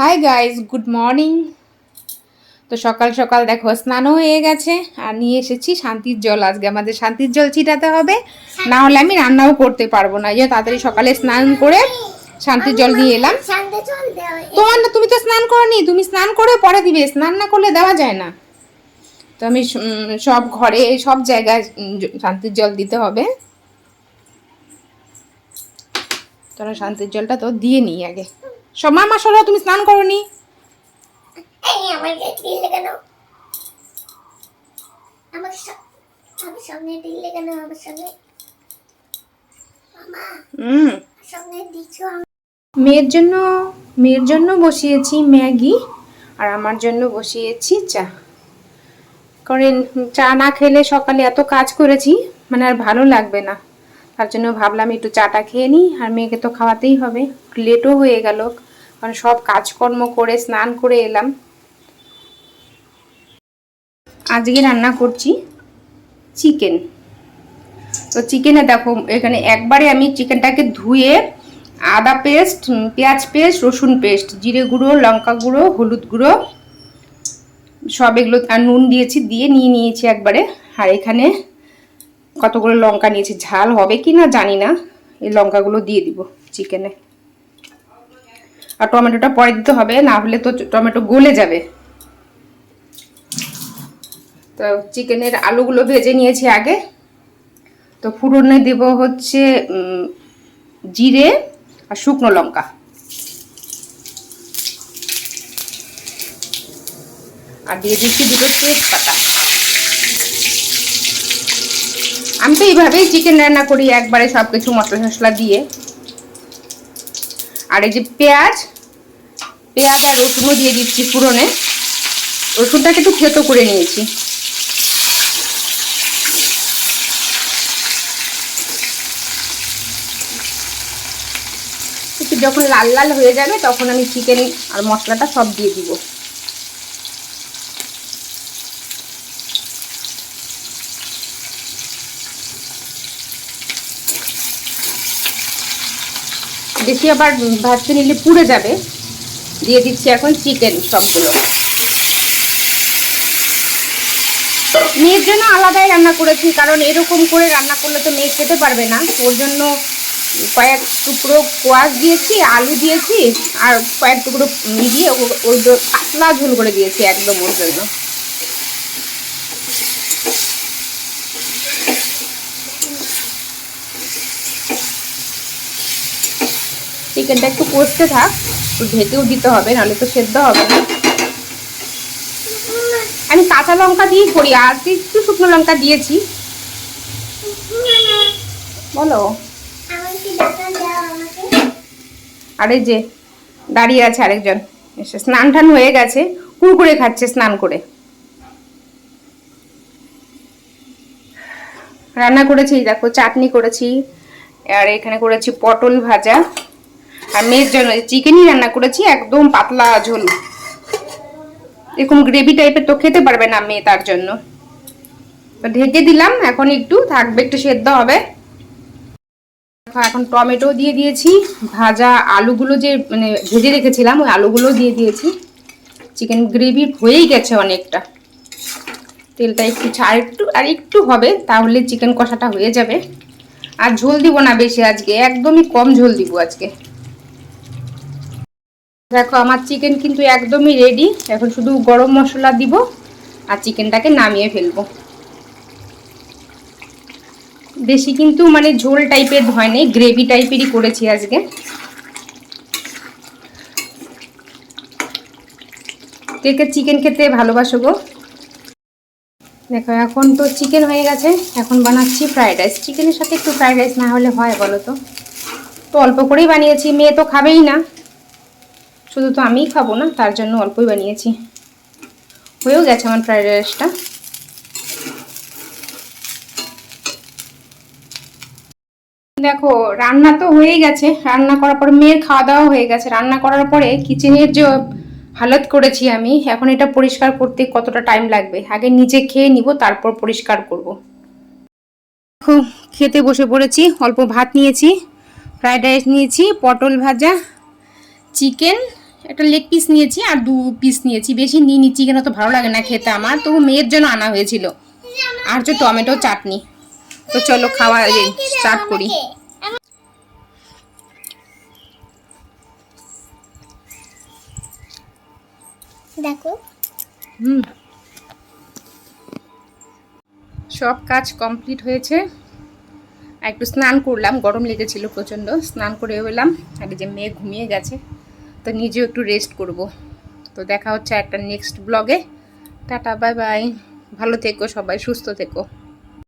Hi guys good morning তো সকাল সকাল দেখো, স্নানও হয়ে গেছে, আর নিয়ে এসেছি শান্তির জল। আজকে আমাদের শান্তির জল ছিটাতে হবে। না হলে আমি রান্নাও করতে পারব না। যে তাড়াতাড়ি সকালে স্নান করে শান্তির জল নিয়ে এলাম। তোমার না, তুমি তো স্নান করনি, তুমি স্নান করে পরে দিবে। স্নান না করলে দেওয়া যায় না। তো আমি সব ঘরে, সব জায়গায় শান্তির জল দিতে হবে। তোরা শান্তির জলটা তো দিয়ে নিই আগে। সব মামা সরা তুমি স্নান করনি? মেয়ের জন্য মেয়ের জন্য বসিয়েছি ম্যাগি আর আমার জন্য বসিয়েছি চা। কারণ চা না খেলে সকালে এত কাজ করেছি মানে আর ভালো লাগবে না। তার জন্য ভাবলাম একটু চাটা খেয়ে নিই আর মেয়েকে তো খাওয়াতেই হবে। লেটও হয়ে গেল। কারণ সব কাজকর্ম করে, স্নান করে এলাম। আজকে রান্না করছি চিকেন। তো চিকেনে দেখো, এখানে একবারে আমি চিকেনটাকে ধুয়ে আদা পেস্ট পেঁয়াজ পেস্ট, রসুন পেস্ট, জিরে গুঁড়ো, লঙ্কা গুঁড়ো, হলুদ গুঁড়ো, সব এগুলো, আর নুন দিয়েছি, দিয়ে নিয়ে নিয়েছি একবারে। আর এখানে কতগুলো লঙ্কা নিয়েছি, ঝাল হবে কি না জানি না, এই লঙ্কাগুলো দিয়ে দিব চিকেনে। আর টমেটোটা পরে দিতে হবে, না হলে তো টমেটো গলে যাবে। তো চিকেনের আলুগুলো ভেজে নিয়েছি আগে। তো ফুরনে দেব হচ্ছে জিরে আর শুকনো লঙ্কা। আর দিয়ে দিচ্ছি দুটো তেজপাতা। আমি তো এইভাবেই চিকেন রান্না করি, একবারে সব কিছু মশলা টশলা দিয়ে। আর এই যে পেঁয়াজ পেঁয়াজ আর রসুনও দিয়ে দিচ্ছি ফুরনে। রসুনটাকে একটু থেতো করে নিয়েছি। একটু যখন লাল লাল হয়ে যাবে, তখন আমি চিকেন আর মশলাটা সব দিয়ে দিব। বেশি আবার ভাজতে নিলে পুড়ে যাবে। দিয়ে দিচ্ছি এখন চিকেন সবগুলো। মেয়ের জন্য আলাদাই রান্না করেছি, কারণ এরকম করে রান্না করলে তো মেয়ে খেতে পারবে না। ওর জন্য কয়েক টুকরো কোয়াশ দিয়েছি, আলু দিয়েছি, আর কয়েক টুকরো দিয়ে ওই পাতলা ঝোল করে দিয়েছি একদম ওর জন্য। চিকেনটা একটু কষতে থাক ঢেকেও দিতে হবে, নাহলে তো সেদ্ধ হবে না। আমি কাঁচা লঙ্কা দিয়েই করি, আর একটু শুকনো লঙ্কা দিয়েছি। বলো। আর যে, দাঁড়িয়ে আছে আরেকজন। এসে স্নান টান হয়ে গেছে, কুরকুরে খাচ্ছে স্নান করে। রান্না করেছি, দেখো, চাটনি করেছি, আর এখানে করেছি পটল ভাজা। আর মেয়ের জন্য চিকেনই রান্না করেছি, একদম পাতলা ঝোল। এরকম গ্রেভি টাইপের তো খেতে পারবে না মেয়ে তার জন্য। ঢেকে দিলাম, এখন একটু থাকবে, একটু সেদ্ধ হবে। এখন টমেটো দিয়ে দিয়েছি, ভাজা আলুগুলো যে মানে ভেজে রেখেছিলাম, ওই আলুগুলো দিয়ে দিয়েছি। চিকেন গ্রেভি হয়েই গেছে অনেকটা। তেলটা একটু ছাড় একটু, আর একটু হবে, তাহলে চিকেন কষাটা হয়ে যাবে। আর ঝোল দিব না বেশি আজকে, একদমই কম ঝোল দিব আজকে। দেখো, আমার চিকেন কিন্তু একদমই রেডি এখন শুধু গরম মশলা দিব আর চিকেনটাকে নামিয়ে ফেলব। বেশি কিন্তু মানে ঝোল টাইপের হয়নি গ্রেভি টাইপেরই করেছি আজকে। কে কে চিকেন খেতে ভালোবাসো গো? দেখো, এখন তো চিকেন হয়ে গেছে। এখন বানাচ্ছি ফ্রাইড রাইস চিকেনের সাথে একটু ফ্রাইড রাইস না হলে হয় বলো তো? তো অল্প করেই বানিয়েছি, মেয়ে তো খাবেই না। শুধু তো আমিই খাব না, তার জন্য অল্পই বানিয়েছি। হয়েও গেছে আমার ফ্রাইড রাইসটা। দেখো, রান্না তো হয়ে গেছে। রান্না করার পরে মেয়ের খাওয়া দাওয়া হয়ে গেছে। রান্না করার পরে কিচেনের যে হালত করেছি আমি, এখন এটা পরিষ্কার করতে কতটা টাইম লাগবে? আগে নিজে খেয়ে নিব, তারপর পরিষ্কার করব। দেখো, খেতে বসে পড়েছি, অল্প ভাত নিয়েছি, ফ্রাইড রাইস নিয়েছি, পটল ভাজা, চিকেন একটা লেগ পিস নিয়েছি আর দু পিস নিয়েছি। বেশি নিয়ে নিচ্ছি কেন তো ভালো লাগে না খেতে আমার। তবু মেয়ের জন্য আনা হয়েছিল। আর হচ্ছে টমেটো চাটনি। তো চলো খাওয়া স্টার্ট করি। দেখো। হুম। সব কাজ কমপ্লিট হয়েছে। একটু স্নান করলাম। গরম লেগেছিল প্রচণ্ড। স্নান করে এলাম। আর এই যে মেয়ে ঘুমিয়ে গেছে। তো নিজেও একটু রেস্ট করব। তো দেখা হচ্ছে একটা নেক্সট ব্লগে টাটা বাই বাই ভালো থেকো সবাই, সুস্থ থেকো।